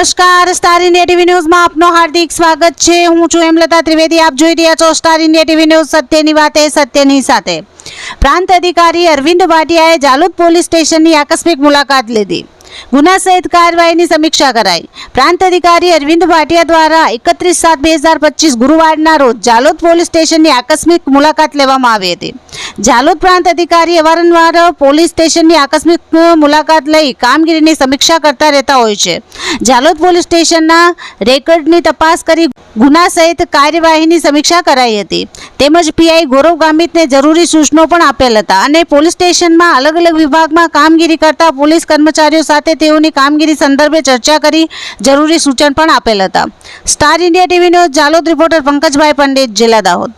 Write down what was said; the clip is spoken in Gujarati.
નમસ્કાર સ્ટાર ઇન્ડિયા ટીવી ન્યૂઝમાં આપનો હાર્દિક સ્વાગત છે. હું છું હેમલતા ત્રિવેદી. આપ જોઈ રહ્યા છો સ્ટાર ઇન્ડિયા ટીવી ન્યૂઝ. સત્યની વાતે, સત્યની સાથે. પ્રાંત અધિકારી અરવિંદ ભાટિયાએ જાલોદ પોલીસ સ્ટેશનની આકસ્મિક મુલાકાત લીધી. ગુના સહિત કાર્યવાહીની સમીક્ષા કરાઈ. પ્રાંત અધિકારી અરવિંદ ભાટિયા દ્વારા એકત્રીસ સાત બે હજાર પચીસ ગુરુવારના રોજ જાલોદ પોલીસ સ્ટેશનની આકસ્મિક મુલાકાત લેવામાં આવી હતી. જાલોદ પ્રાંત અધિકારી અવારનવાર પોલીસ સ્ટેશનની આકસ્મિક મુલાકાત લઈ કામગીરીની સમીક્ષા કરતા રહેતા હોય છે. જાલોદ પોલીસ સ્ટેશનના રેકર્ડની તપાસ કરી ગુના સહિત કાર્યવાહીની સમીક્ષા કરાઈ હતી. તેમજ પીઆઈ ગૌરવ ગામિતને જરૂરી સૂચનો પણ આપેલ હતા અને પોલીસ સ્ટેશનમાં અલગ અલગ વિભાગમાં કામગીરી કરતા પોલીસ કર્મચારીઓ સાથે તેઓની કામગીરી સંદર્ભે ચર્ચા કરી જરૂરી સૂચન પણ આપેલ હતા. સ્ટાર ઇન્ડિયા ટીવીનો જાલોદ રિપોર્ટર પંકજભાઈ પંડિત, જિલ્લા દાહોદ.